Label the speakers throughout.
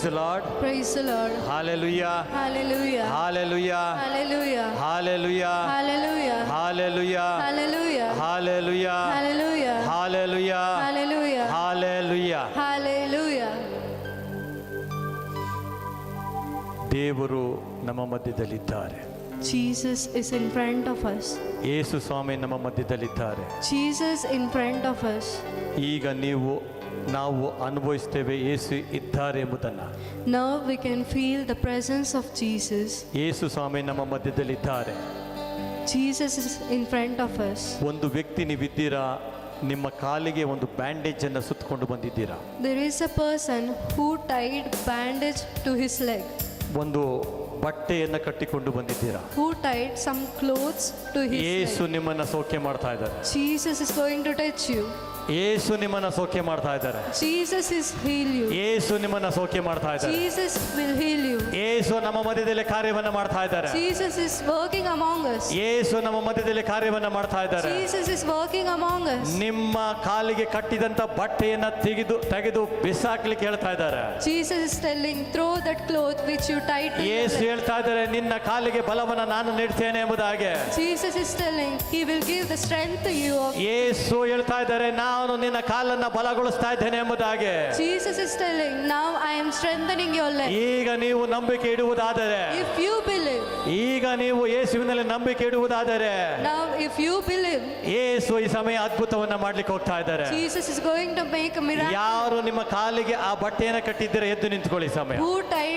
Speaker 1: Praise lord
Speaker 2: Praise the Lord.
Speaker 1: Hallelujah.
Speaker 2: Hallelujah.
Speaker 1: Hallelujah.
Speaker 2: Hallelujah.
Speaker 1: Hallelujah.
Speaker 2: Hallelujah.
Speaker 1: Hallelujah.
Speaker 2: Hallelujah.
Speaker 1: Hallelujah.
Speaker 2: Hallelujah.
Speaker 1: Hallelujah.
Speaker 2: Hallelujah.
Speaker 1: Hallelujah.
Speaker 2: Hallelujah.
Speaker 1: ದೇವರು ನಮ್ಮ ಮಧ್ಯದಲ್ಲಿದ್ದಾರೆ
Speaker 2: Jesus is in front of us.
Speaker 1: ಯೇಸು ಸ್ವಾಮಿ ನಮ್ಮ ಮಧ್ಯದಲ್ಲಿದ್ದಾರೆ
Speaker 2: Jesus in front of us.
Speaker 1: ಈಗ ನೀವು ನಾವು ಅನುಭವಿಸ್ತೇವೆ ಯೇಸು ಇದ್ದಾರೆ ಎಂಬುದನ್ನು
Speaker 2: Now we can feel the presence of Jesus.
Speaker 1: ಯೇಸು ಸ್ವಾಮಿ ನಮ್ಮ ಮಧ್ಯದಲ್ಲಿದ್ದಾರೆ
Speaker 2: Jesus is in front of us.
Speaker 1: ಒಂದು ವ್ಯಕ್ತಿ ನೀವಿದ್ದೀರಾ ನಿಮ್ಮ ಕಾಲಿಗೆ ಒಂದು ಬ್ಯಾಂಡೇಜ್ ಅನ್ನು ಸುತ್ತಕೊಂಡು ಬಂದಿದ್ದೀರಾ
Speaker 2: There is a person who tied bandage to his leg,
Speaker 1: ಒಂದು ಬಟ್ಟೆಯನ್ನು ಕಟ್ಟಿಕೊಂಡು ಬಂದಿದ್ದೀರಾ?
Speaker 2: Who tied some clothes to Yesu
Speaker 1: ನಿಮ್ಮನ್ನು ಸೌಖ್ಯ ಮಾಡ್ತಾ ಇದ್ದಾರೆ.
Speaker 2: Jesus is going to touch you
Speaker 1: Yesu ನಿಮ್ಮನ್ನ ಸೋಕೆ ಮಾಡ್ತಾ ಇದ್ದಾರೆ.
Speaker 2: Jesus is heal you
Speaker 1: Yesu ನಿಮ್ಮನ್ನ ಸೋಕೆ ಮಾಡ್ತಾ ಇದ್ದಾರೆ.
Speaker 2: Jesus will heal you
Speaker 1: Yesu ನಮ್ಮ ಮಧ್ಯದಲ್ಲಿ ಕಾರ್ಯವನ್ನ ಮಾಡ್ತಾ ಇದ್ದಾರೆ.
Speaker 2: Jesus is working among us.
Speaker 1: Yesu ನಮ್ಮ ಮಧ್ಯದಲ್ಲಿ ಕಾರ್ಯವನ್ನ ಮಾಡ್ತಾ ಇದ್ದಾರೆ.
Speaker 2: Jesus is working among us.
Speaker 1: ನಿಮ್ಮ ಕಾಲಿಗೆ ಕಟ್ಟಿದಂತ ಬಟ್ಟೆಯನ್ನ ತೆಗೆದು ತೆಗೆದು ಬಿಸಾಕ್ಲಿ ಹೇಳ್ತಾ ಇದ್ದಾರೆ.
Speaker 2: Jesus is telling throw that cloth which you tied
Speaker 1: ಯೇಸು ಹೇಳ್ತಾ ಇದ್ದಾರೆ ನಿಮ್ಮ ಕಾಲಿಗೆ ಬಲವನ್ನ ನಾನು ನೀಡ್ತೇನೆ ಎಂಬುದಾಗಿ.
Speaker 2: Jesus is telling he will give the strength to you
Speaker 1: ಯೇಸು ಹೇಳ್ತಾ ಇದ್ದಾರೆ ನಾನು ನಿನ್ನ ಕಾಲನ್ನ ಬಲಗೊಳಿಸ್ತಾ ಇದ್ದೇನೆ ಎಂಬುದಾಗಿ.
Speaker 2: Jesus is telling, now I am strengthening your leg.
Speaker 1: ಈಗ ನೀವು ನಂಬಿಕೆ ಇಡುವುದಾದರೆ.
Speaker 2: ಇಫ್ ಯು ಬಿಲೀವ್
Speaker 1: ಈಗ ನೀವು ಯೇಸುವಿನಲ್ಲಿ ನಂಬಿಕೆ ಇಡುವುದಾದರೆ.
Speaker 2: ನೌ ಇಫ್ ಯು ಬಿಲೀವ್
Speaker 1: ಯೇಸು ಈ ಸಮಯ ಅದ್ಭುತವನ್ನ ಮಾಡ್ಲಿಕ್ಕೆ ಹೋಗ್ತಾ ಇದ್ದಾರೆ.
Speaker 2: Jesus is going to make a miracle.
Speaker 1: ಯಾರು ನಿಮ್ಮ ಕಾಲಿಗೆ ಆ ಬಟ್ಟೆಯನ್ನ ಕಟ್ಟಿದ್ದೀರ ಎದ್ದು ನಿಂತುಕೊಳ್ಳಿ ಈ ಸಮಯ.
Speaker 2: Who tied cloth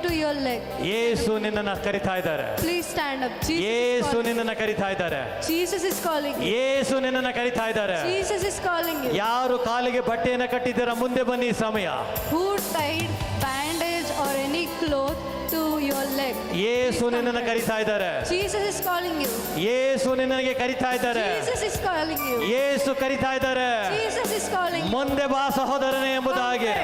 Speaker 2: to your leg?
Speaker 1: ಯೇಸು ನಿನ್ನನ್ನ ಕರಿತಾ ಇದ್ದಾರೆ
Speaker 2: Please stand up. Jesus is
Speaker 1: Yesu
Speaker 2: calling.
Speaker 1: ನಿನ್ನನ್ನ ಕರಿತಾ ಇದ್ದಾರೆ
Speaker 2: Jesus is calling you.
Speaker 1: ಯೇಸು ನಿನ್ನನ್ನ ಕರಿತಾ ಇದ್ದಾರೆ
Speaker 2: Jesus is calling you.
Speaker 1: ಯಾರು ಕಾಲಿಗೆ ಬಟ್ಟೆಯನ್ನ kattidara ಮುಂದೆ ಬನ್ನಿ ಈ ಸಮಯ
Speaker 2: Who tied bandage or any cloth to your leg?
Speaker 1: ಯೇಸು ನಿನ್ನನ್ನ ಕರಿತಾ ಇದ್ದಾರೆ
Speaker 2: Jesus is calling you.
Speaker 1: ಯೇಸು ನಿನ್ನಗೆ ಕರಿತಾ ಇದ್ದಾರೆ
Speaker 2: Jesus is calling you.
Speaker 1: ಯೇಸು ಕರಿತಾ ಇದ್ದಾರೆ
Speaker 2: Jesus is calling you.
Speaker 1: ಮುಂದೆ ಬಾ ಸಹೋದರನೇ ಎಂಬುದಾಗಿ.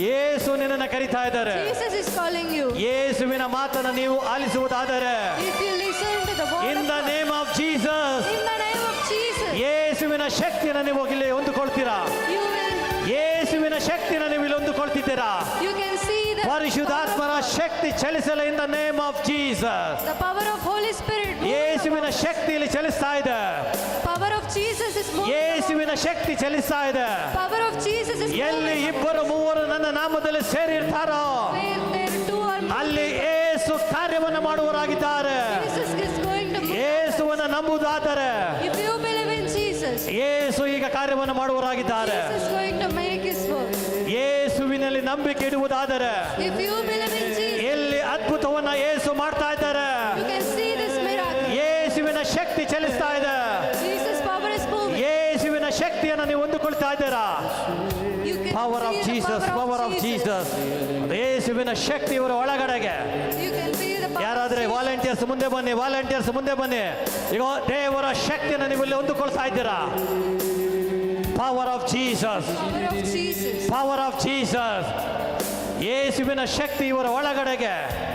Speaker 1: ಯೇಸು ನಿನ್ನನ್ನ ಕರಿತಾ ಇದ್ದಾರೆ.
Speaker 2: Jesus is calling you.
Speaker 1: ಯೇಸುವಿನ ಮಾತನ್ನು ನೀವು ಆಲಿಸುವುದಾದರೆ
Speaker 2: If you listen to the word
Speaker 1: in
Speaker 2: the
Speaker 1: name of Jesus
Speaker 2: in the name of Jesus,
Speaker 1: ಯೇಸುವಿನ ಶಕ್ತಿಯನ್ನು ನೀವು ಇಲ್ಲಿ ಹೊಂದಿಕೊಳ್ತೀರಾ?
Speaker 2: you will,
Speaker 1: ಯೇಸುವಿನ ಶಕ್ತಿಯನ್ನು ನೀವು ಇಲ್ಲಿ ಹೊಂದಿಕೊಳ್ತಿದ್ದೀರಾ?
Speaker 2: you can
Speaker 1: ಪರಿಶುದ್ಧಾತ್ಮರ ಶಕ್ತಿ ಚಲಿಸಲು in the name of Jesus
Speaker 2: the power of holy spirit
Speaker 1: ಯೇಸುವಿನ ಶಕ್ತಿ ಇಲ್ಲಿ ಇದೆ.
Speaker 2: Power of Jesus is moving
Speaker 1: ಯೇಸುವಿನ ಶಕ್ತಿ ಚಲಿಸ್ತಾ ಇದೆ.
Speaker 2: ಪವರ್ ಆಫ್ ಜೀಸಸ್
Speaker 1: ಎಲ್ಲಿ ಇಬ್ಬರು ಮೂವರು ನನ್ನ ನಾಮದಲ್ಲಿ ಸೇರಿರ್ತಾರೋ ಅಲ್ಲಿ ಯೇಸು ಕಾರ್ಯವನ್ನು
Speaker 2: ಮಾಡುವರಾಗಿದ್ದಾರೆ
Speaker 1: ಯೇಸುವನ್ನ
Speaker 2: ನಂಬುದಾದರೆ
Speaker 1: ಯೇಸು ಈಗ ಕಾರ್ಯವನ್ನು ಮಾಡುವರಾಗಿದ್ದಾರೆ ನಂಬಿಕೆ ಇಡುವುದಾದರೆ ಎಲ್ಲಿ ಅದ್ಭುತವನ್ನ ಏಸು ಮಾಡ್ತಾ ಇದ್ದಾರೆ. ಯೇಸುವಿನ ಶಕ್ತಿ ಚಲಿಸ್ತಾ ಇದೆ. ಯೇಸುವಿನ ಶಕ್ತಿಯನ್ನು ನೀವು ಹೊಂದಿಕೊಳ್ತಾ ಇದ್ದೀರಾ?
Speaker 2: Power of
Speaker 1: Jesus power of Jesus ಯೇಸುವಿನ ಶಕ್ತಿ ಇವರ ಒಳಗಡೆಗೆ. ಯಾರಾದ್ರೆ ವಾಲಂಟಿಯರ್ಸ್ ಮುಂದೆ ಬನ್ನಿ ವಾಲಂಟಿಯರ್ಸ್ ಮುಂದೆ ಬನ್ನಿ. ಈಗ ದೇವರ ಶಕ್ತಿಯನ್ನು ನೀವು ಇಲ್ಲಿ ಹೊಂದಿಕೊಳ್ತಾ ಇದ್ದೀರಾ?
Speaker 2: Power of Jesus.
Speaker 1: Power of Jesus ಯೇಸುವಿನ ಶಕ್ತಿ ಇವರ ಒಳಗಡೆಗೆ.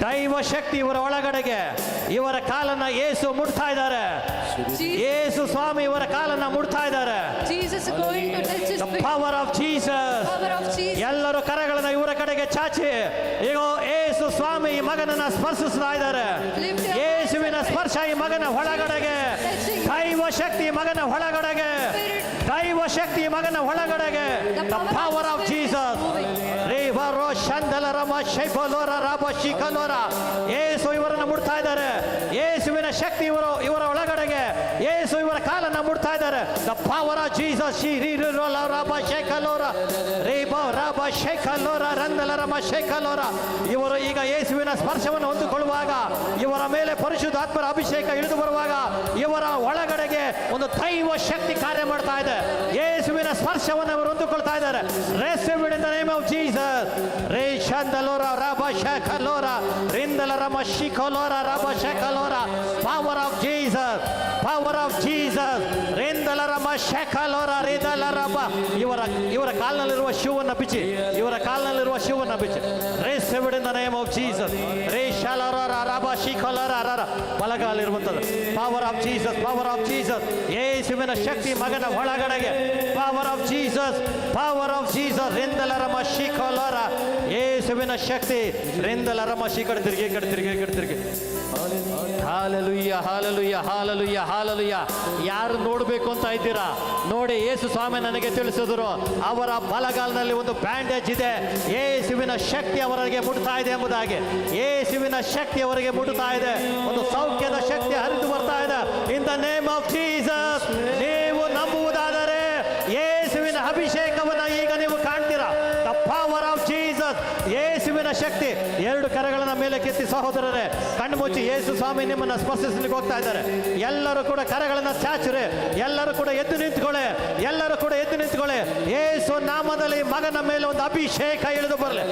Speaker 1: ದೈವ ಶಕ್ತಿ ಇವರ ಒಳಗಡೆಗೆ. ಇವರ ಕಾಲನ್ನ ಯೇಸು ಮುಡ್ತಾ ಇದ್ದಾರೆ.
Speaker 2: ಏಸು
Speaker 1: ಯೇಸು ಸ್ವಾಮಿ ಇವರ ಕಾಲನ್ನ ಮುಡ್ತಾ ಇದ್ದಾರೆ. ಪವರ್ ಆಫ್ ಜೀಸಸ್ ಎಲ್ಲರೂ ಕರಗಳನ್ನ ಇವರ ಕಡೆಗೆ ಚಾಚಿ. ಈಗ ಏಸು ಸ್ವಾಮಿ ಈ ಮಗನನ್ನ ಸ್ಪರ್ಶಿಸ್ತಾ ಇದ್ದಾರೆ.
Speaker 2: ಏಸುವಿನ
Speaker 1: ಯೇಸುವಿನ ಸ್ಪರ್ಶ ಈ ಮಗನ ಒಳಗಡೆಗೆ. ದೈವ ಶಕ್ತಿ ಮಗನ ಒಳಗಡೆಗೆ. ದೈವ ಶಕ್ತಿ ಮಗನ ಒಳಗಡೆಗೆ. ದ ಪವರ್ ಆಫ್ ಜೀಸಸ್ ರೇವರೋ ಶಂದಲ ರಮ ಶೈಫಲೋರ ರಾಬ ಶಿಖಲೋರ. ಏಸು ಇವರನ್ನು ಮುಡ್ತಾ ಇದ್ದಾರೆ. ಯೇಸುವಿನ ಶಕ್ತಿ ಇವರು ಇವರ ಒಳಗಡೆಗೆ. ಏಸು ಇವರ ಕಾಲನ್ನು ಮುಡ್ತಾ ಇದ್ದಾರೆ. ದ ಪವರ್ ಆಫ್ ಜೀಸಸ್ ಶ್ರೀ ರಾಬ ಶೇಖಲೋರ. ರೇಬ ರಾಬ ಶೇಖಲೋರ ರಂದಲ ರಮ ಶೇಖಲೋರ. ಇವರು ಈಗ ಯೇಸುವಿನ ಸ್ಪರ್ಶವನ್ನು ಹೊಂದಿಕೊಳ್ಳುವಾಗ ಇವರ ಮೇಲೆ ಪರಿಶುದ್ಧಾತ್ಮರ ಅಭಿಷೇಕ ಇಳಿದು ಬರುವಾಗ ಇವರ ಒಳಗಡೆಗೆ ಒಂದು ದೈವ ಶಕ್ತಿ ಕಾರ್ಯ ಮಾಡ್ತಾ ಇದೆ. ಯೇಸುವಿನ ಸ್ಪರ್ಶವನ್ನು ಅವರು ಹೊಂದಿಕೊಳ್ತಾ ಇದ್ದಾರೆ receive in the name of Jesus ರೇ ಶಂದಲೋರ ರಾಬ ಶೇಖಲೋರ ರಿಂದಲ ರಮ ಶಿಖಲೋರ ರಾಬ ಶೇಖಲೋರ power of Jesus power of Jesus ರಿಂದಲ ರಮ ಶೆಖಲೋರ ರಿದಲರಬ ಇವರ ಇವರ ಕಾಲ್ನಲ್ಲಿರುವ ಶಿವನ್ನ ಬಿಚ್ಚಿ, ಇವರ ಕಾಲ್ನಲ್ಲಿರುವ ಶಿವನ್ನ ಬಿಚ್ಚಿ. Raise in the name of Jesus. ರೇ ಶಾಲರ ರಬ ಶಿಖಲರ ರರ ಬಲಗಾಲಿರುವಂಥದ್ದು. Power of Jesus power of Jesus ಯೇಸುವಿನ ಶಕ್ತಿ ಮಗನ ಒಳಗಡೆಗೆ. Power of Jesus power of Jesus ರಿಂದಲರಮ ಶಿಖಲರ. ಯೇಸುವಿನ ಶಕ್ತಿ ರಿಂದಲರಮ ಶಿಖಡ ತಿರುಗಿ ಕಡೆ ತಿರುಗಿ ಕಡೆ ತಿರುಗಿ. Hallelujah hallelujah hallelujah hallelujah. ಯಾರು ನೋಡಬೇಕು ಅಂತ ಇದ್ದೀರಾ? ನೋಡಿ ಯೇಸು ಸ್ವಾಮಿ ನನಗೆ ತಿಳಿಸಿದ್ರು, ಅವರ ಬಲಗಾಲದಲ್ಲಿ ಒಂದು ಬ್ಯಾಂಡೇಜ್ ಇದೆ. ಯೇಸುವಿನ ಶಕ್ತಿ ಅವರಿಗೆ ಮುಟ್ತಾ ಇದೆ ಎಂಬುದಾಗಿ. ಏಸುವಿನ ಶಕ್ತಿ ಅವರಿಗೆ ಮುಟ್ತಾ ಇದೆ. ಒಂದು ಸೌಖ್ಯದ ಶಕ್ತಿ ಹರಿದು ಬರ್ತಾ ಇದೆ. In the name of Jesus ಶಕ್ತಿ. ಎರಡು ಕರಗಳನ್ನ ಮೇಲೆ ಕೆತ್ತಿ ಸಹೋದರರೇ ಕಣ್ಣು ಮುಚ್ಚಿ ಯೇಸು ಸ್ವಾಮಿ ನಿಮ್ಮನ್ನ ಸ್ಪರ್ಶಿಸಲಿಕ್ಕೆ ಹೋಗ್ತಾ ಇದ್ದಾರೆ. ಎಲ್ಲರೂ ಕೂಡ ಕರಗಳನ್ನ ಚಾಚಿರಿ. ಎಲ್ಲರೂ ಕೂಡ ಎದ್ದು ನಿಂತ್ಕೊಳ್ಳಿ. ಎಲ್ಲರೂ ಕೂಡ ಎದ್ದು ನಿಂತ್ಕೊಳ್ಳಿ. ಯೇಸು ನಾಮದಲ್ಲಿ ಮಗನ ಮೇಲೆ ಒಂದು ಅಭಿಷೇಕ ಇಳಿದು ಬರಲಿ.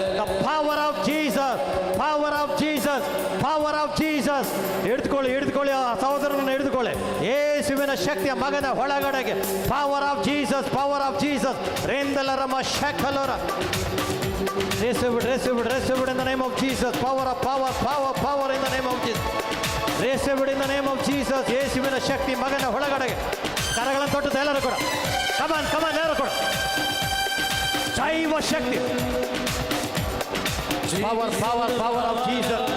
Speaker 1: Power of Jesus power of Jesus power of Jesus ಹಿಡಿದುಕೊಳ್ಳಿ ಹಿಡಿದುಕೊಳ್ಳಿ, ಆ ಸಹೋದರನ ಹಿಡಿದುಕೊಳ್ಳಿ. ಯೇಸುವಿನ ಶಕ್ತಿಯ ಮಗನ ಒಳಗಡೆಗೆ. Power of Jesus power of Jesus ರೇಂದಲರಮ ಶಕಲೋರ. Receive it, receive it, receive it in the name of Jesus. Power of power, power, power in the name of Jesus. Receive it in the name of Jesus. ಯೇಸುವಿನ ಶಕ್ತಿ ಮಗನ ಒಳಗಡೆಗೆ ಕರಗಳನ್ನು ತೊಟ್ಟದ್ದು ಎಲ್ಲರೂ ಕೂಡ ಕಮಾನ್ ಕಮಾನ್ ಎಲ್ಲರೂ ಕೂಡ ಜೈವ ಶಕ್ತಿ power power power of Jesus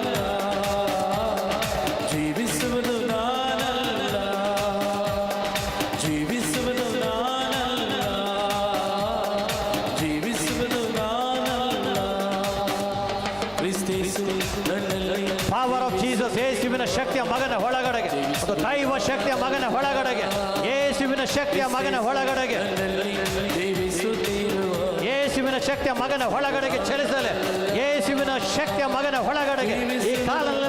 Speaker 1: ಮಗನ ಒಳಗಡೆಗೆ ಯೇಸುವಿನ ಶಕ್ತಿಯ ಮಗನ ಒಳಗಡೆಗೆ ಯೇಸುವಿನ ಶಕ್ತಿಯ ಮಗನ ಒಳಗಡೆಗೆ ಚಲಿಸಲೆ. ಯೇಸುವಿನ ಶಕ್ತಿಯ ಮಗನ ಒಳಗಡೆಗೆ ಈ ಕಾಲದಲ್ಲಿರುವಂಥ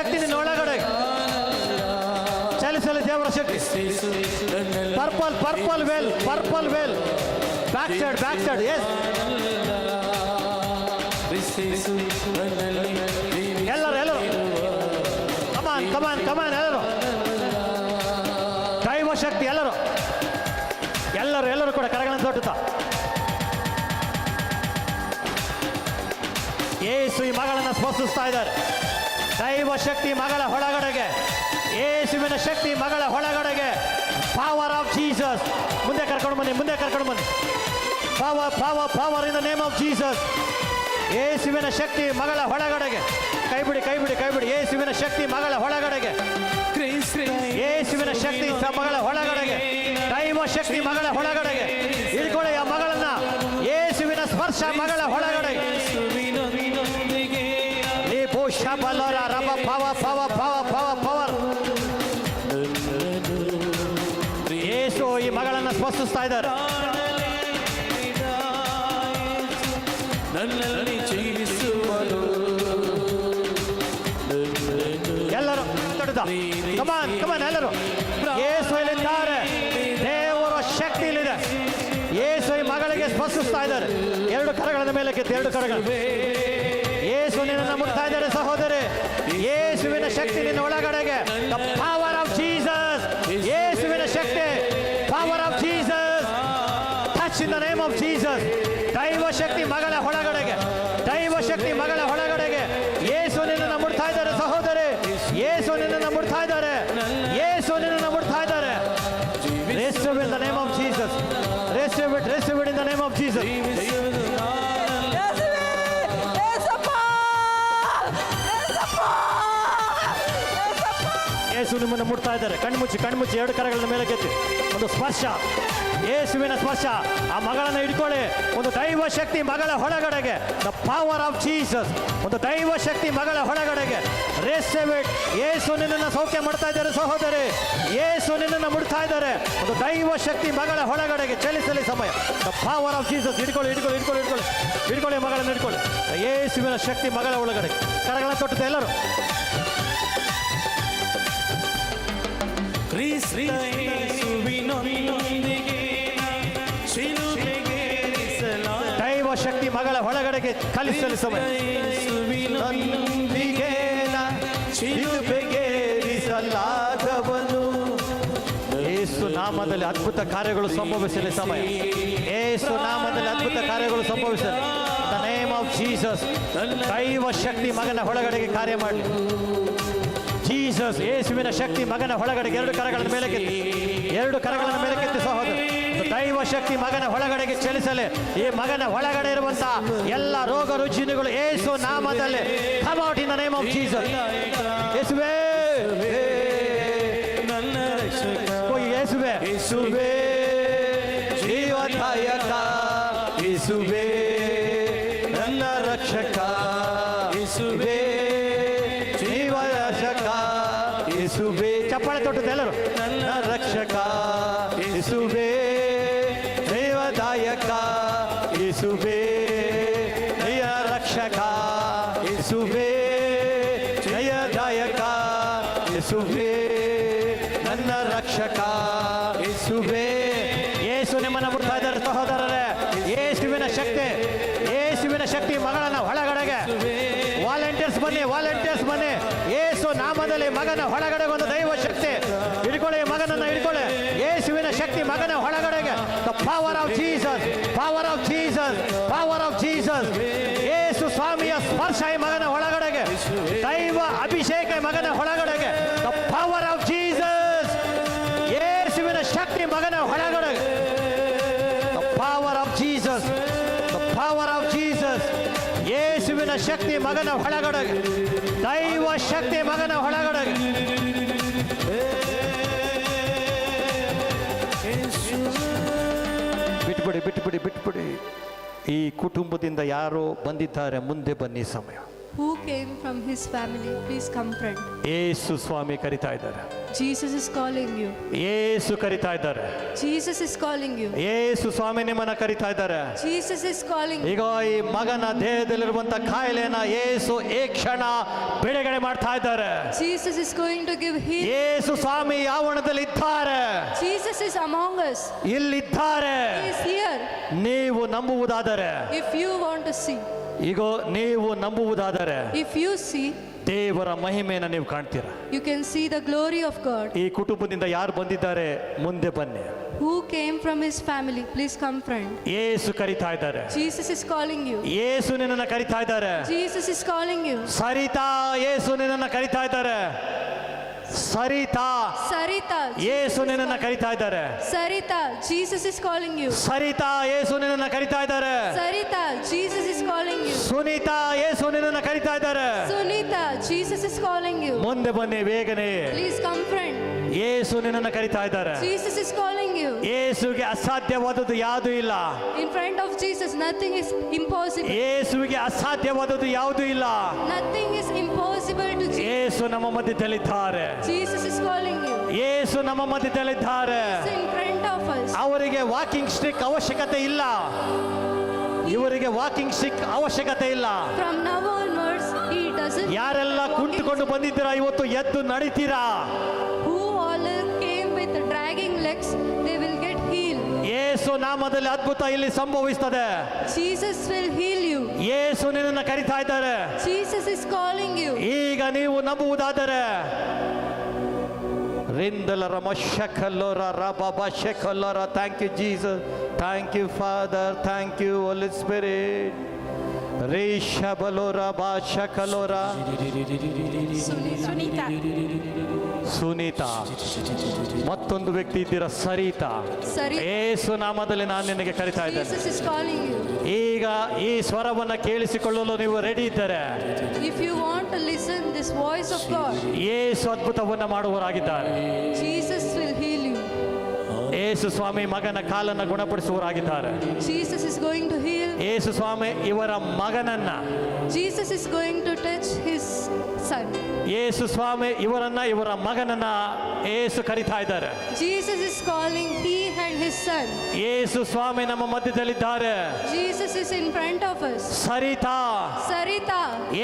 Speaker 1: ಶಕ್ತಿ ನಿನ್ನ ಒಳಗಡೆ ಚಲಿಸಲಿ ದೇವರ ಶಕ್ತಿ purple purple veil purple veil back side back
Speaker 3: side yes
Speaker 1: ಎಲ್ಲರೂ ಎಲ್ಲರೂ. ಕಮಾನ್ ಕಮಾನ್ ಕಮಾನ್ ಎಲ್ಲರೂ. ದೈವ ಶಕ್ತಿ, ಎಲ್ಲರೂ. ಎಲ್ಲರೂ ಎಲ್ಲರೂ ಕೂಡ ಕರಗಳನ್ನು ತೊಟ್ಟುತ್ತಾ ಏಸು ಈ ಮಗಳನ್ನು ಸ್ಪರ್ಶಿಸ್ತಾ ಇದ್ದಾರೆ. ದೈವ ಶಕ್ತಿ ಮಗಳ ಒಳಗಡೆಗೆ. ಯೇಸುವಿನ ಶಕ್ತಿ ಮಗಳ ಒಳಗಡೆಗೆ. ಪವರ್ ಆಫ್ ಜೀಸಸ್ ಮುಂದೆ ಕರ್ಕೊಂಡು ಬನ್ನಿ ಮುಂದೆ ಕರ್ಕೊಂಡು ಬನ್ನಿ. Power power power in the name of Jesus ಯೇಸುವಿನ ಶಕ್ತಿ ಮಗಳ ಒಳಗಡೆಗೆ. ಕೈ ಬಿಡಿ ಕೈ ಬಿಡಿ ಕೈ ಬಿಡಿ ಯೇಸುವಿನ ಶಕ್ತಿ ಮಗಳ ಒಳಗಡೆಗೆ. ಯೇಸುವಿನ ಶಕ್ತಿ ಮಗಳ ಒಳಗಡೆಗೆ. ದೈವ ಶಕ್ತಿ ಮಗಳ ಒಳಗಡೆಗೆ. ಇಳ್ಕೊಳ್ಳಿ ಆ ಮಗಳನ್ನ. ಯೇಸುವಿನ ಸ್ಪರ್ಶ ಮಗಳ ಒಳಗಡೆ ಶಬಲ. ಮಗಳನ್ನ ಇದ್ದಾರೆ. ಎಲ್ಲರೂ ಕಮಾನ್ ಕಮಾನ್ ಎಲ್ಲರೂ. ಏಸುವಲ್ಲಿದ್ದಾರೆ ದೇವರ ಶಕ್ತಿ ಇಲ್ಲಿದೆ ಯೇಸು ಈ ಮಗಳಿಗೆ ಸ್ಪರ್ಶಿಸ್ತಾ ಇದ್ದಾರೆ. ಎರಡು ಕರಗಳ ಮೇಲೆ ಕೆತ್ತಿ ಎರಡು ಕರಗಳು. ಯೇಸು ನಿನ್ನ ಮುಟ್ತಾ ಇದ್ದಾರೆ ಸಹೋದರಿ. ಯೇಸುವಿನ ಶಕ್ತಿ ನಿನ್ನ ಒಳಗಡೆಗೆ ಯೇಸು ನಿಮ್ಮನ್ನು ಮುಟ್ತಾ ಇದ್ದಾರೆ. ಕಣ್ಮುಚ್ಚಿ ಕಣ್ಮುಚ್ಚಿ ಎರಡು ಕರಗಳನ್ನ ಮೇಲೆ ಕೆತ್ತಿ ಒಂದು ಸ್ಪರ್ಶ. ಯೇಸುವಿನ ಸ್ಪರ್ಶ. ಆ ಮಗಳನ್ನು ಹಿಡ್ಕೊಳ್ಳಿ. ಒಂದು ದೈವ ಶಕ್ತಿ ಮಗಳ ಹೊಳಗಡೆಗೆ ದ ಪವರ್ ಆಫ್ ಜೀಸಸ್ ಒಂದು ದೈವ ಶಕ್ತಿ ಮಗಳ ಹೊಳಗಡೆಗೆ ರೇಸೆವೆಟ್ ಯೇಸು ನಿನ್ನನ್ನು ಸೌಖ್ಯ ಮಾಡ್ತಾ ಇದ್ದಾರೆ ಸಹೋದರಿ. ಯೇಸು ನಿನ್ನನ್ನು ಮುಡ್ತಾ ಇದ್ದಾರೆ. ಒಂದು ದೈವ ಶಕ್ತಿ ಮಗಳ ಹೊಳಗಡೆಗೆ ಚಲಿಸಲಿ ಸಮಯ. ದ ಪವರ್ ಆಫ್ ಜೀಸಸ್ ಹಿಡ್ಕೊಳ್ಳಿ ಹಿಡ್ಕೊಳ್ಳಿ ಹಿಡ್ಕೊಳ್ಳಿ ಹಿಡ್ಕೊಳ್ಳಿ. ಹಿಡ್ಕೊಳ್ಳಿ ಮಗಳನ್ನು ಹಿಡ್ಕೊಳ್ಳಿ. ಯೇಸುವಿನ ಶಕ್ತಿ ಮಗಳ ಒಳಗಡೆ. ಕರಗಳ ತೊಟ್ಟದ ಎಲ್ಲರೂ.
Speaker 3: ಶಿಲುಬೆಗೇರಿಸಲಾದ
Speaker 1: ದೈವ ಶಕ್ತಿ ಮಗಳ ಒಳಗಡೆಗೆ ಕಲಿಸಲು ಸಮಯ ಏಸು ನಾಮದಲ್ಲಿ ಅದ್ಭುತ ಕಾರ್ಯಗಳು ಸಂಭವಿಸಲಿ ಸಮಯ. ಏಸು ನಾಮದಲ್ಲಿ ಅದ್ಭುತ ಕಾರ್ಯಗಳು ಸಂಭವಿಸಲಿ. ದ ನೇಮ್ ಆಫ್ ಜೀಸಸ್ ದೈವ ಶಕ್ತಿ ಮಗನ ಒಳಗಡೆಗೆ ಕಾರ್ಯ ಮಾಡಲಿ. ಜೀಸಸ್ ಯೇಸುವಿನ ಶಕ್ತಿ ಮಗನ ಒಳಗಡೆಗೆ ಎರಡು ಕರಗಳನ್ನು ಮೇಲೆ ಎರಡು ಕರಗಳನ್ನು ಮೇಲೆ ಕೆತ್ತಿ ಸಹೋದರ. ದೈವ ಶಕ್ತಿ ಮಗನ ಒಳಗಡೆಗೆ ಚಲಿಸಲೆ. ಈ ಮಗನ ಒಳಗಡೆ ಇರುವಂತಹ ಎಲ್ಲ ರೋಗ ರುಜಿನಗಳು ಏಸು ನಾಮದಲ್ಲಿ. Come out in the name of Jesus ಯೇಸುವೆ.
Speaker 3: ನನ್ನ
Speaker 1: ಯೇಸುವೆ. ಯೇಸುವೆ. ಜೀವದಾಯಕ. ಯೇಸುವೆ. ನನ್ನ ರಕ್ಷಕ. ಯೇಸುವೆ. ಯೇಸು ಸ್ವಾಮಿಯ ಸ್ಪರ್ಶ ಈ ಮಗನ ಒಳಗಡೆಗೆ. ದೈವ ಅಭಿಷೇಕ ಈ ಮಗನ ಒಳಗಡೆಗೆ. ದ ಪವರ್ ಆಫ್ ಜೀಸಸ್ ಯೇಸುವಿನ ಶಕ್ತಿ ಮಗನ ಒಳಗಡೆಗೆ. The power of Jesus the power of Jesus ಯೇಸುವಿನ ಶಕ್ತಿ ಮಗನ ಒಳಗಡೆಗೆ. ದೈವ ಶಕ್ತಿ ಮಗನ ಒಳಗಡೆಗೆ. ಬಿಟ್ಬಿಡಿ ಬಿಟ್ಬಿಡಿ ಬಿಟ್ಬಿಡಿ. ಈ ಕುಟುಂಬದಿಂದ ಯಾರೋ ಬಂದಿದ್ದಾರೆ ಮುಂದೆ ಬನ್ನಿ ಸಮಯ.
Speaker 2: Who came from his family? Please come, friend.
Speaker 1: ಏಸು ಸ್ವಾಮಿ ಕರಿತಾ ಇದ್ದಾರೆ
Speaker 2: Jesus is calling you.
Speaker 1: ಏಸು ಕರಿತಾ ಇದ್ದಾರೆ
Speaker 2: Jesus is calling you.
Speaker 1: ಏಸು ಸ್ವಾಮಿ ನಿಮ್ಮನ್ನ ಕರಿತಾ ಇದ್ದಾರೆ
Speaker 2: Jesus is calling you.
Speaker 1: ಈಗ ಈ ಮಗನ ದೇಹದಲ್ಲಿರುವಂತ ಕಾಯಿಲೆನ ಏಸು ಈ ಕ್ಷಣ ಬಿಡುಗಡೆ ಮಾಡ್ತಾ ಇದ್ದಾರೆ
Speaker 2: Jesus is going to give healing.
Speaker 1: ಏಸು ಸ್ವಾಮಿ ಯಾವಣದಲ್ಲಿ ಇದ್ದಾರೆ
Speaker 2: Jesus is among us.
Speaker 1: ಇಲ್ಲಿದ್ದಾರೆ
Speaker 2: He is here.
Speaker 1: ನೀವು ನಂಬುವುದಾದರೆ
Speaker 2: If you want to see,
Speaker 1: ಈಗ ನೀವು ನಂಬುವುದಾದರೆ
Speaker 2: ಇಫ್ ಯು ಸಿ
Speaker 1: ದೇವರ ಮಹಿಮೆಯನ್ನು ನೀವು ಕಾಣ್ತೀರಾ
Speaker 2: you can see the glory of God.
Speaker 1: ಈ ಕುಟುಂಬದಿಂದ ಯಾರು ಬಂದಿದ್ದಾರೆ ಮುಂದೆ ಬನ್ನಿ
Speaker 2: Who came from his family? Please come, friend.
Speaker 1: ಏಸು ಕರೀತಾ ಇದ್ದಾರೆ
Speaker 2: Jesus is calling you.
Speaker 1: ಏಸು ನಿನ್ನನ್ನು ಕರಿತಾ ಇದ್ದಾರೆ
Speaker 2: Jesus is calling you.
Speaker 1: Sarita Yesu ನಿನ್ನನ್ನು ಕರೀತಾ ಇದ್ದಾರೆ ಸರಿತಾ
Speaker 2: ಸರಿತಾ
Speaker 1: ಯೇಸು ನಿನ್ನನ್ನ ಕರೀತಾ ಇದ್ದಾರೆ.
Speaker 2: Sarita Jesus is calling you
Speaker 1: Sarita Yesu ನಿನ್ನನ್ನ ಕರೀತಾ ಇದ್ದಾರೆ.
Speaker 2: Sarita Jesus is calling you
Speaker 1: Sunita Yesu ನಿನ್ನನ್ನ ಕರೀತಾ ಇದ್ದಾರೆ.
Speaker 2: Sunita Jesus is calling you
Speaker 1: ಮುಂದೆ ಬನ್ನಿ ಬೇಗನೆ.
Speaker 2: ಪ್ಲೀಸ್ ಕಮ್ ಫ್ರೆಂಡ್
Speaker 1: ಯೇಸು ನಿನ್ನನ್ನ ಕರೀತಾ ಇದ್ದಾರೆ.
Speaker 2: ಜೀಸಸ್ ಇಸ್ ಕಾಲಿಂಗ್ ಯು
Speaker 1: ಯೇಸುಗೆ ಅಸಾಧ್ಯವಾದದ್ದು ಯಾವುದು ಇಲ್ಲ.
Speaker 2: In front of Jesus nothing is impossible
Speaker 1: ಯೇಸುಗೆ ಅಸಾಧ್ಯವಾದದ್ದು ಯಾವುದು ಇಲ್ಲ.
Speaker 2: Nothing is impossible to Jesus.
Speaker 1: Yesu ನಮ್ಮ ಮಧ್ಯದಲ್ಲಿದ್ದಾರೆ
Speaker 2: Jesus is calling you
Speaker 1: Yesu ನಮ್ಮ ಮಧ್ಯದಲ್ಲಿದ್ದಾರೆ
Speaker 2: ಇನ್ ಫ್ರಂಟ್ ಆಫ್ us.
Speaker 1: ಅವರಿಗೆ ವಾಕಿಂಗ್ ಸ್ಟಿಕ್ ಅವಶ್ಯಕತೆ ಇಲ್ಲ ಇವರಿಗೆ ವಾಕಿಂಗ್ ಸ್ಟಿಕ್ ಅವಶ್ಯಕತೆ ಇಲ್ಲ
Speaker 2: From now onwards, He doesn't.
Speaker 1: ಯಾರೆಲ್ಲ ಕುಂತುಕೊಂಡು ಬಂದಿದ್ದೀರಾ ಇವತ್ತು ಎದ್ದು ನಡೀತೀರಾ
Speaker 2: Who all came with dragging legs,
Speaker 1: ಏಸು ನಾಮದಲ್ಲಿ ಅದ್ಭುತ ಇಲ್ಲಿ ಸಂಭವಿಸ್ತದೆ
Speaker 2: Jesus will heal you.
Speaker 1: ಏಸು ನಿನ್ನನ್ನು ಕರಿತಾ ಇದ್ದಾರೆ
Speaker 2: Jesus is calling you.
Speaker 1: ಈಗ ನೀವು ನಂಬುವುದಾದರೆ ರಿಂದಲರ ಮಶಕಲ್ಲೋರ ರಬ ಶಕಲ್ಲೋರ thank you Jesus thank you father thank you holy spirit ರೇಷಬಲೋರ ಬಾಷಕಲೋರ
Speaker 2: Sunita.
Speaker 1: ಸುನೀತಾ ಮತ್ತೊಂದು ವ್ಯಕ್ತಿ ಇದ್ದೀರಾ? ಸರಿತಾ? ಏಸು ನಾಮದಲ್ಲಿ ನಾನು ನಿನಗೆ ಕರಿತಾ ಇದ್ದೇನೆ. ಈಗ ಈ ಸ್ವರವನ್ನು ಕೇಳಿಸಿಕೊಳ್ಳಲು ನೀವು ರೆಡಿ ಇದ್ದರೆ.
Speaker 2: If you listen this voice of God
Speaker 1: Yesu ಅದ್ಭುತವನ್ನು ಮಾಡುವವರಾಗಿದ್ದಾರೆ.
Speaker 2: ಜೀಸಸ್
Speaker 1: ಏಸು ಸ್ವಾಮಿ ಮಗನ ಕಾಲನ್ನ ಗುಣಪಡಿಸುವರಾಗಿದ್ದಾರೆ
Speaker 2: Jesus is going to heal.
Speaker 1: ಏಸು ಸ್ವಾಮಿ ಇವರ ಮಗನನ್ನ
Speaker 2: Jesus is going to touch his son.
Speaker 1: ಯೇಸು ಸ್ವಾಮಿ ಇವರನ್ನ ಇವರ ಮಗನನ್ನ ಏಸು ಕರಿತಾ ಇದ್ದಾರೆ
Speaker 2: Jesus is calling he and his son.
Speaker 1: ಯೇಸು ಸ್ವಾಮಿ ನಮ್ಮ ಮಧ್ಯದಲ್ಲಿದ್ದಾರೆ
Speaker 2: Jesus is in front of us.
Speaker 1: Sarita
Speaker 2: Sarita,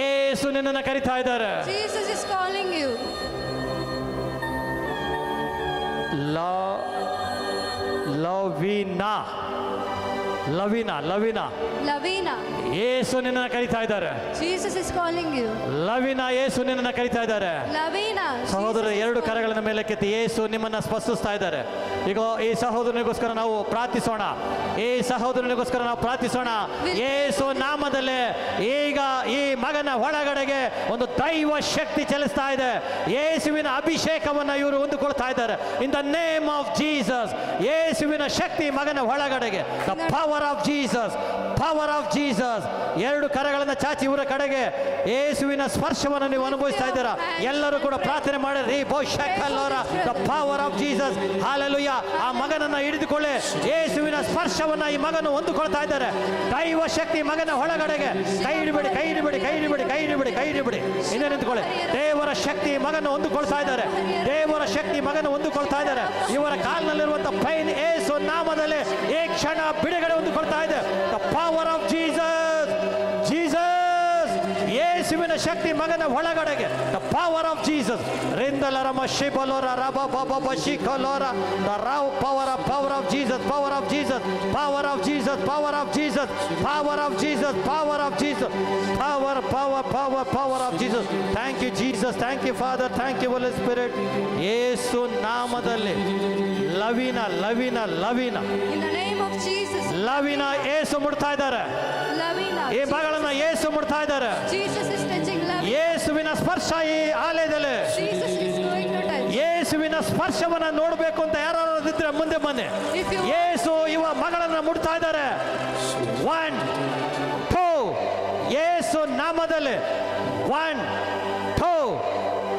Speaker 1: ಏಸು ನಿನ್ನನ್ನ ಕರಿತಾ ಇದ್ದಾರೆ
Speaker 2: Jesus is calling you.
Speaker 1: ಲ- Lavina. Lavina, Lavina.
Speaker 2: Lavina.
Speaker 1: ಏಸು ನಿನ್ನನ್ನು ಕರೀತಾ ಇದ್ದಾರೆ.
Speaker 2: Jesus is calling you.
Speaker 1: Lovlina ಯೇಸು ನಿನ್ನನ್ನು ಕರೀತಾ ಇದ್ದಾರೆ.
Speaker 2: Lavina,
Speaker 1: ಸಹೋದರ
Speaker 2: is
Speaker 1: ಎರಡು
Speaker 2: calling-
Speaker 1: ಕರಗಳನ್ನು ಮೇಲೆ ಕೆತ್ತಿ ಯೇಸು ನಿಮ್ಮನ್ನ ಸ್ಪರ್ಶಿಸ್ತಾ ಇದ್ದಾರೆ. ಈಗ ಈ ಸಹೋದರನಿಗೋಸ್ಕರ ನಾವು ಪ್ರಾರ್ಥಿಸೋಣ. ಈ ಸಹೋದರನಿಗೋಸ್ಕರ ನಾವು ಪ್ರಾರ್ಥಿಸೋಣ. ಏಸು ನಾಮದಲ್ಲೇ ಈಗ ಈ ಮಗನ ಒಳಗಡೆಗೆ ಒಂದು ದೈವ ಶಕ್ತಿ ಚಲಿಸ್ತಾ ಇದೆ. ಯೇಸುವಿನ ಅಭಿಷೇಕವನ್ನ ಇವರು ಹೊಂದಿಕೊಳ್ತಾ ಇದ್ದಾರೆ. In the name of Jesus ಯೇಸುವಿನ ಶಕ್ತಿ ಮಗನ ಒಳಗಡೆಗೆ. The power of Jesus power of Jesus ಎರಡು ಕರಗಳನ್ನು ಚಾಚಿ ಇವರ ಕಡೆಗೆ ಯೇಸುವಿನ ಸ್ಪರ್ಶವನ್ನು ನೀವು ಅನುಭವಿಸ್ತಾ ಇದ್ದೀರಾ? ಎಲ್ಲರೂ ಕೂಡ ಪ್ರಾರ್ಥನೆ ಮಾಡಿರಿ the power of Jesus hallelujah ಆ ಮಗನನ್ನ ಹಿಡಿದುಕೊಳ್ಳಿ. ಯೇಸುವಿನ ಸ್ಪರ್ಶವನ್ನ ಈ ಮಗನು ಹೊಂದಿಕೊಳ್ತಾ ಇದ್ದಾರೆ. ದೈವ ಶಕ್ತಿ ಮಗನ ಒಳಗಡೆಗೆ. ಕೈ ಹಿಡಿಬಿಡಿ ಕೈ ಹಿಡಿಬಿಡಿ ಕೈ ಹಿಡಿಬಿಡಿ ಕೈ ಹಿಡಿಬಿಡಿ ಕೈ ಹಿಡಿಬಿಡಿ ಇನ್ನೇ ನಿಂತ್ಕೊಳ್ಳಿ. ದೇವರ ಶಕ್ತಿ ಮಗನ ಹೊಂದಿಕೊಳ್ತಾ ಇದ್ದಾರೆ. ದೇವರ ಶಕ್ತಿ ಮಗನ ಹೊಂದಿಕೊಳ್ತಾ ಇದ್ದಾರೆ. ಇವರ ಕಾಲಿನಲ್ಲಿರುವಂತಹ ಪೈನ್ ಏಸು ನಾಮದಲ್ಲಿ ಈ ಕ್ಷಣ ಬಿಡುಗಡೆ ಹೊಂದಿಕೊಳ್ತಾ ಇದೆ. ಪವರ್ ಆಫ್ ಜೀಸಸ್ ಜೀಸಸ್ ಯೇಸುವಿನ ಶಕ್ತಿ ಮಗನ ಒಳಗಡೆಗೆ. ದ ಪವರ್ ಆಫ್ ಜೀಸಸ್ ರಿಂದಲರಮ ಶಿಬಲೋರ, ರಬ ಬಬ ಶಿಖಲೋರ. The raw power of power of Jesus power of Jesus power of Jesus power of Jesus power of Jesus power of Jesus power power power power of Jesus thank you Jesus thank you father thank you holy spirit Yesu ನಾಮದಲ್ಲಿ ಲವಿನ ಲವಿನ ಲವಿನ ಲವಿನ ಏಸು ಮುಡ್ತಾ ಇದ್ದಾರೆ. ಈ ಭಾಗಗಳನ್ನ ಏಸು ಮುಡ್ತಾ ಇದ್ದಾರೆ. ಯೇಸುವಿನ ಸ್ಪರ್ಶ ಈ ಆಲಯದಲ್ಲಿ. ಯೇಸುವಿನ ಸ್ಪರ್ಶವನ್ನ ನೋಡಬೇಕು ಅಂತ ಯಾರು ಇದ್ರೆ ಮುಂದೆ ಬನ್ನಿ. ಯೇಸು ಇವ ಮಗಳನ್ನ ಮುಡ್ತಾ ಇದ್ದಾರೆ. ಒನ್ ಟೂ ಯೇಸು ನಾಮದಲ್ಲಿ. ಒನ್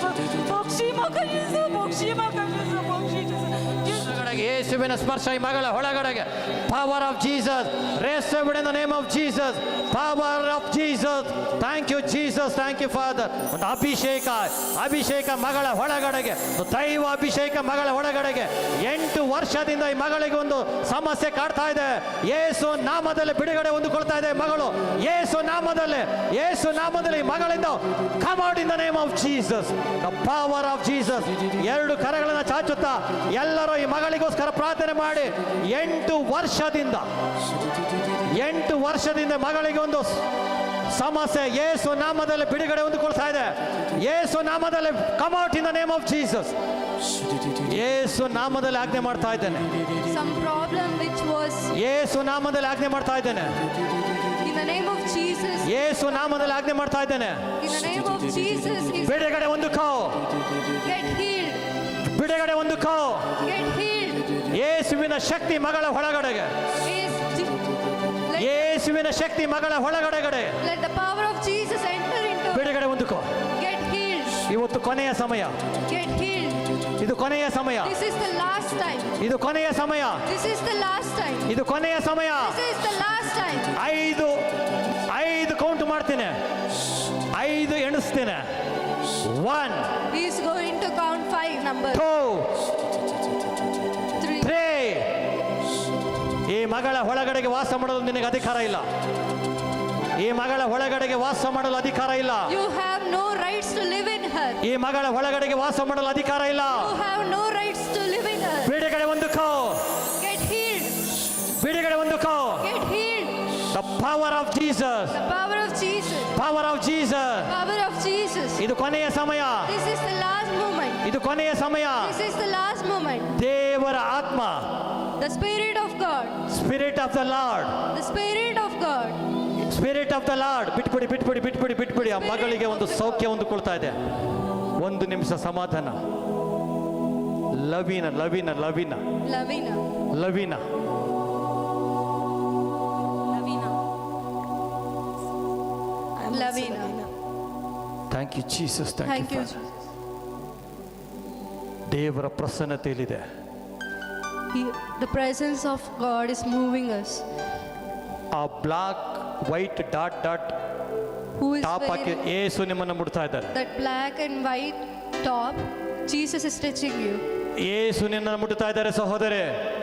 Speaker 1: Бог, Бог, Бог, Бог, Бог, Бог, Бог, Бог, Бог, Бог, Бог, Бог, Бог, Бог, Бог, Бог, Бог, ಯೇಸುವಿನ ಸ್ಪರ್ಶ ಈ ಮಗಳ ಒಳಗಡೆಗೆ. Power of
Speaker 4: Jesus received in the name of Jesus power of Jesus thank you Jesus
Speaker 1: thank you father ಒಂದು ಅಭಿಷೇಕ ಅಭಿಷೇಕ ಮಗಳ ಒಳಗಡೆಗೆ. ದೈವ ಅಭಿಷೇಕ ಮಗಳ ಒಳಗಡೆಗೆ. ಎಂಟು ವರ್ಷದಿಂದ ಈ ಮಗಳಿಗೆ ಒಂದು ಸಮಸ್ಯೆ ಕಾಡ್ತಾ ಇದೆ. ಯೇಸು ನಾಮದಲ್ಲಿ ಬಿಡುಗಡೆ ಹೊಂದಿಕೊಳ್ತಾ ಇದೆ ಮಗಳು. ಯೇಸು ನಾಮದಲ್ಲಿ ಯೇಸು ನಾಮದಲ್ಲಿ ಮಗಳಿಂದ come out in the name of Jesus the power of Jesus ಎರಡು ಕರಗಳನ್ನು ಚಾಚುತ್ತಾ ಎಲ್ಲರೂ ಈ ಮಗಳಿಗೋಸ್ಕರ ಪ್ರಾರ್ಥನೆ ಮಾಡಿ. ಎಂಟು ವರ್ಷದಿಂದ ಎಂಟು ವರ್ಷದಿಂದ ಮಗಳಿಗೆ ಒಂದು ಸಮಸ್ಯೆ. ಯೇಸು ನಾಮದಲ್ಲಿ ಬಿಡುಗಡೆ ಹೊಂದಿಕೊಳ್ತಾ ಇದೆ. ಯೇಸು ನಾಮದಲ್ಲಿ come out in the name of Jesus Yesu ನಾಮದಲ್ಲಿ ಆಜ್ಞೆ ಮಾಡ್ತಾ ಇದ್ದೇನೆ. ಯೇಸು ನಾಮದಲ್ಲಿ ಆಜ್ಞೆ ಮಾಡ್ತಾ ಇದ್ದೇನೆ. ಯೇಸು ನಾಮದಲ್ಲಿ ಆಜ್ಞೆ ಮಾಡ್ತಾ ಇದ್ದೇನೆ. ಬಿಡುಗಡೆ
Speaker 2: ಒಂದು healed.
Speaker 1: ಬಿಡುಗಡೆ
Speaker 2: ಒಂದು healed.
Speaker 1: ಯೇಸುವಿನ ಶಕ್ತಿ ಮಗಳ ಒಳಗಡೆಗೆ. ಯೇಸುವಿನ ಶಕ್ತಿ ಮಗಳ ಒಳಗಡೆಗಡೆ. ಬಿಡುಗಡೆ ಹೊಂದಿಕೋ. ಇವತ್ತು ಕೊನೆಯ ಸಮಯ. ಇದು ಕೊನೆಯ ಸಮಯ. ಇದು ಕೊನೆಯ ಸಮಯ. ಇದು ಕೊನೆಯ ಸಮಯ. ಐದು ಐದು ಕೌಂಟ್ ಮಾಡ್ತೇನೆ. ಐದು ಎಣಿಸ್ತೇನೆ.
Speaker 2: One is going to count five
Speaker 1: number ಮಗಳ ಒಳಗಡೆಗೆ ವಾಸ ಮಾಡಲು ನಿನಗೆ ಅಧಿಕಾರ ಇಲ್ಲ ಈ ಮಗಳ ಒಳಗಡೆಗೆ ವಾಸ ಮಾಡಲು ಅಧಿಕಾರ ಇಲ್ಲ
Speaker 2: You have no rights to live in her.
Speaker 1: ಈ ಮಗಳ ಒಳಗಡೆಗೆ ವಾಸ ಮಾಡಲು ಅಧಿಕಾರ ಇಲ್ಲ
Speaker 2: You have no rights to live in her.
Speaker 1: ಬಿಡುಗಡೆ ಹೊಂದಿಕೋ
Speaker 2: Get healed.
Speaker 1: ಬಿಡುಗಡೆ ಕೋ
Speaker 2: Get healed.
Speaker 1: The power of Jesus
Speaker 2: The power of Jesus.
Speaker 1: Power of Jesus
Speaker 2: Power of Jesus.
Speaker 1: ಇದು ಕೊನೆಯ ಸಮಯ
Speaker 2: This is the last moment.
Speaker 1: ಇದು ಕೊನೆಯ ಸಮಯ
Speaker 2: This is the last moment.
Speaker 1: ದೇವರ ಆತ್ಮ
Speaker 2: The Spirit of God.
Speaker 1: Spirit of the Lord.
Speaker 2: The Spirit of God.
Speaker 1: Spirit of the lord ಬಿಟ್ಬಿಡಿ ಬಿಟ್ಬಿಡಿ ಬಿಟ್ಬಿಡಿ ಬಿಟ್ಬಿಡಿ ಆ ಮಗಳಿಗೆ ಒಂದು ಸೌಖ್ಯ ಹೊಂದಿಕೊಳ್ತಾ ಇದೆ ಒಂದು ನಿಮಿಷ ಸಮಾಧಾನ Lavina Lavina
Speaker 2: Lavina
Speaker 1: Lavina.
Speaker 2: Lavina
Speaker 1: Lavina. Thank you Jesus
Speaker 2: thank
Speaker 1: Thank
Speaker 2: you. Jesus.
Speaker 1: ದೇವರ ಪ್ರಸನ್ನತೆಯಲ್ಲಿದೆ
Speaker 2: He- The presence of God is moving us.
Speaker 1: ಆ black white dot dot
Speaker 2: Who is
Speaker 1: top hockey
Speaker 2: wearing
Speaker 1: ಏಸು ನಿಮ್ಮನ್ನು ಮುಡ್ತಾ ಇದ್ದಾರೆ
Speaker 2: that black and white top? Jesus is touching you.
Speaker 1: ಯೇಸು ನಿನ್ನನ್ನು ಮುಟ್ಟುತ್ತಾ ಇದ್ದಾರೆ ಸಹೋದರೆ.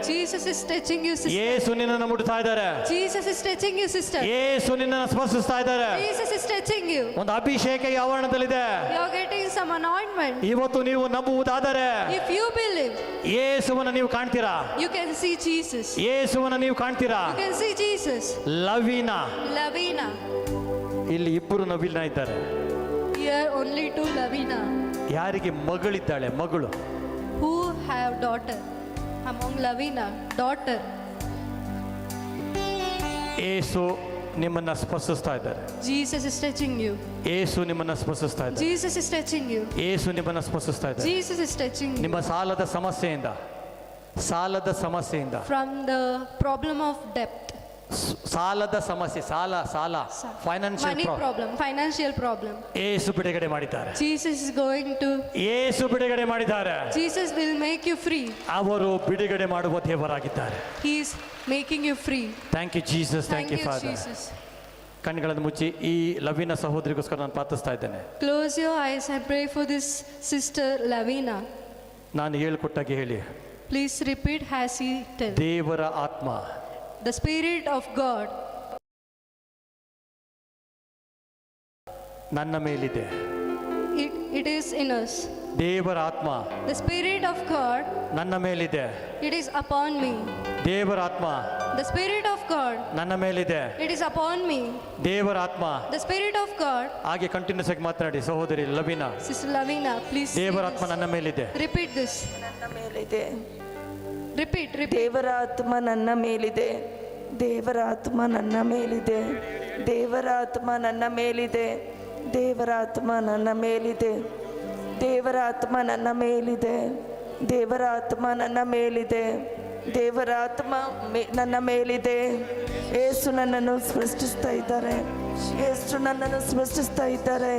Speaker 2: Jesus is stretching you sister
Speaker 1: ಯೇಸು ನಿನ್ನನ್ನು ಮುಟ್ಟುತ್ತಾ ಇದ್ದಾರೆ.
Speaker 2: Jesus is stretching you sister
Speaker 1: ಯೇಸು ನಿನ್ನನ್ನು ಸ್ಪರ್ಶಿಸುತ್ತಾ ಇದ್ದಾರೆ.
Speaker 2: ಜೀಸಸ್ ಇಸ್ ಸ್ಟ್ರೆಚಿಂಗ್ ಯು
Speaker 1: ಒಂದು ಅಭಿಷೇಕ ಆವರಣದಲ್ಲಿದೆ.
Speaker 2: You are getting some anointment
Speaker 1: ಇವತ್ತು ನೀವು ನಂಬುವುದಾದರೆ
Speaker 2: ಇಫ್ ಯು ಬಿಲೀವ್
Speaker 1: ಯೇಸುವನ್ನ ನೀವು ಕಾಣ್ತೀರಾ?
Speaker 2: ಯು ಕ್ಯಾನ್ ಸೀ ಜೀಸಸ್
Speaker 1: ಯೇಸುವನ್ನ ನೀವು ಕಾಣ್ತೀರಾ?
Speaker 2: You can see Jesus
Speaker 1: Lavina.
Speaker 2: Lavina.
Speaker 1: ಇಲ್ಲಿ ಇಬ್ಬರು ನವೀನ ಇದ್ದಾರೆ.
Speaker 2: You are only two Lavina.
Speaker 1: ಯಾರಿಗೆ ಮಗಳಿದ್ದಾಳೆ? ಮಗಳು.
Speaker 2: who have daughter. Among Lavina, daughter.
Speaker 1: ಏಸು ನಿಮ್ಮನ್ನ ಸ್ಪರ್ಶಿಸ್ತಾ ಇದ್ದಾರೆ
Speaker 2: Jesus is touching you.
Speaker 1: ಏಸು ನಿಮ್ಮನ್ನ ಸ್ಪರ್ಶಿಸ್ತಾ ಇದ್ದಾರೆ
Speaker 2: Jesus is touching you.
Speaker 1: ಏಸು ನಿಮ್ಮನ್ನ ಸ್ಪರ್ಶಿಸ್ತಾ ಇದ್ದಾರೆ
Speaker 2: Jesus is touching you.
Speaker 1: ನಿಮ್ಮ ಸಾಲದ ಸಮಸ್ಯೆಯಿಂದ ಸಾಲದ ಸಮಸ್ಯೆಯಿಂದ
Speaker 2: From the problem of debt,
Speaker 1: ಸ್- ಸಾಲದ ಸಮಸ್ಯೆ ಸಾಲ ಸಾಲ
Speaker 2: financial problem financial problem
Speaker 1: Yesu ಬಿಡುಗಡೆ ಮಾಡಿದ್ದಾರೆ.
Speaker 2: ಜೀಸಸ್ ಗೋಯಿಂಗ್ ಟು
Speaker 1: ಏಸು ಬಿಡುಗಡೆ ಮಾಡಿದ್ದಾರೆ.
Speaker 2: Jesus will make you free
Speaker 1: ಅವರು ಬಿಡುಗಡೆ ಮಾಡುವ ದೇವರಾಗಿದ್ದಾರೆ.
Speaker 2: He is making you free
Speaker 1: thank you Jesus
Speaker 2: thank you
Speaker 1: father
Speaker 2: Jesus
Speaker 1: ಕಣ್ಣುಗಳನ್ನು ಮುಚ್ಚಿ ಈ ಲವೀನಾ ಸಹೋದರಿಗೋಸ್ಕರ ನಾನು ಪ್ರಾರ್ಥಿಸ್ತಾ ಇದ್ದೇನೆ.
Speaker 2: Close your eyes I pray for this sister Lavina
Speaker 1: ನಾನು ಹೇಳಿಕೊಟ್ಟಾಗಿ ಹೇಳಿ.
Speaker 2: ಪ್ಲೀಸ್ ರಿಪೀಟ್ ಹ್ಯಾಸ್ ಹಿ
Speaker 1: ದೇವರ ಆತ್ಮ.
Speaker 2: The Spirit of God
Speaker 1: ನನ್ನ ಮೇಲಿದೆ
Speaker 2: it, it is in us.
Speaker 1: ದೇವರ ಆತ್ಮ
Speaker 2: The Spirit of God,
Speaker 1: ನನ್ನ ಮೇಲಿದೆ
Speaker 2: it is upon me.
Speaker 1: ದೇವರ ಆತ್ಮ
Speaker 2: The Spirit of God,
Speaker 1: ನನ್ನ ಮೇಲಿದೆ
Speaker 2: it is upon me.
Speaker 1: ದೇವರ ಆತ್ಮ
Speaker 2: The Spirit of God,
Speaker 1: ಹಾಗೆ ಕಂಟಿನ್ಯೂಸ್ ಆಗಿ ಮಾತನಾಡಿ ಸಹೋದರಿ ಲವಿನ
Speaker 2: Sister Lavina, please. say
Speaker 1: ದೇವರ ಆತ್ಮ
Speaker 2: this.
Speaker 1: ನನ್ನ ಮೇಲಿದೆ
Speaker 2: Repeat this.
Speaker 5: ನನ್ನ ಮೇಲಿದೆ
Speaker 2: Repeat.
Speaker 5: ದೇವರ ಆತ್ಮ ನನ್ನ ಮೇಲಿದೆ. ದೇವರ ಆತ್ಮ ನನ್ನ ಮೇಲಿದೆ. ದೇವರ ಆತ್ಮ ನನ್ನ ಮೇಲಿದೆ. ದೇವರ ಆತ್ಮ ನನ್ನ ಮೇಲಿದೆ. ದೇವರ ಆತ್ಮ ನನ್ನ ಮೇಲಿದೆ. ದೇವರ ಆತ್ಮ ನನ್ನ ಮೇಲಿದೆ. ದೇವರ ಆತ್ಮ ನನ್ನ ಮೇಲಿದೆ. ಏಸು ನನ್ನನ್ನು ಸೃಷ್ಟಿಸ್ತಾ ಇದ್ದಾರೆ. ಏಸು ನನ್ನನ್ನು ಸೃಷ್ಟಿಸ್ತಾ ಇದ್ದಾರೆ.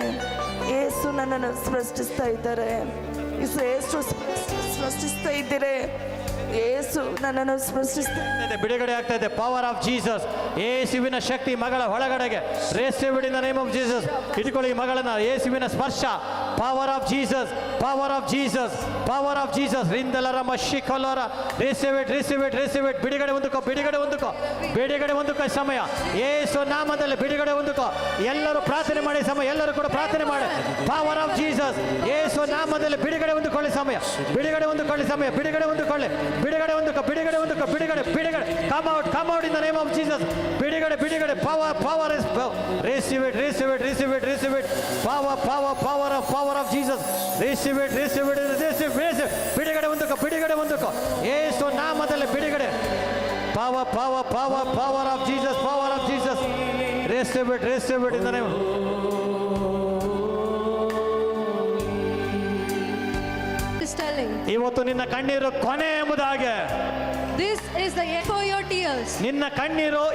Speaker 5: ಏಸು ನನ್ನನ್ನು ಸೃಷ್ಟಿಸ್ತಾ ಇದ್ದಾರೆ. ಏಸು ಸೃಷ್ಟಿಸ್ತಾ ಇದ್ದೀರಿ. ಏಸು ನನ್ನನ್ನು ಸ್ಪರ್ಶಿಸ್ತಾ
Speaker 1: ಇದೆ, ಬಿಡುಗಡೆ ಆಗ್ತಾ ಇದೆ. ಪವರ್ ಆಫ್ ಜೀಸಸ್ ಯೇಸುವಿನ ಶಕ್ತಿ ಮಗಳ ಒಳಗಡೆಗೆ. ರೇಸಿಬಿಡಿನ ನೇಮ್ ಆಫ್ ಜೀಸಸ್ ಇಟ್ಕೊಳ್ಳಿ ಮಗಳನ್ನ. ಯೇಸುವಿನ ಸ್ಪರ್ಶ. Power of Jesus power of Jesus power of Jesus ರಿಂದಲರ ಮಶಿಕೊಲರ receive it receive it receive it ಬಿಡುಗಡೆ ಹೊಂದುಕೋ ಬಿಡುಗಡೆ ಹೊಂದುಕೋ. ಬಿಡುಗಡೆ ಹೊಂದುಕೋ ಸಮಯ. ಏಸು ನಾಮದಲ್ಲಿ ಬಿಡುಗಡೆ ಹೊಂದುಕೋ. ಎಲ್ಲರೂ ಪ್ರಾರ್ಥನೆ ಮಾಡಿ ಸಮಯ. ಎಲ್ಲರೂ ಕೂಡ ಪ್ರಾರ್ಥನೆ ಮಾಡಿ. ಪವರ್ ಆಫ್ ಜೀಸಸ್ ಏಸು ನಾಮದಲ್ಲಿ ಬಿಡುಗಡೆ ಹೊಂದುಕೊಳ್ಳಿ ಸಮಯ. ಬಿಡುಗಡೆ ಹೊಂದುಕೊಳ್ಳಿ ಸಮಯ. ಬಿಡುಗಡೆ ಹೊಂದುಕೊಳ್ಳಿ. ಬಿಡುಗಡೆ ಹೊಂದುಕೋ ಬಿಡುಗಡೆ ಹೊಂದುಕೋ, ಬಿಡುಗಡೆ ಬಿಡುಗಡೆ. Come out come out in the name of Jesus ಬಿಡುಗಡೆ ಬಿಡುಗಡೆ. Power power is receive it receive it receive it receive it power power power of power of Jesus receive receive it receive receive ಬಿಡುಗಡೆ ಒಂದಕ್ಕ ಬಿಡುಗಡೆ ಒಂದಕ್ಕ. ಏಸು ನಾಮದಲ್ಲಿ ಬಿಡುಗಡೆ. Power power power power of Jesus power of Jesus receive it receive it
Speaker 2: the telling.
Speaker 1: ಇವತ್ತು ನಿನ್ನ ಕಣ್ಣೀರು ಕೊನೆ ಎಂಬುದಾಗೆ.
Speaker 2: This is the end for your tears.
Speaker 1: ನಿನ್ನ ಕಣ್ಣೀರು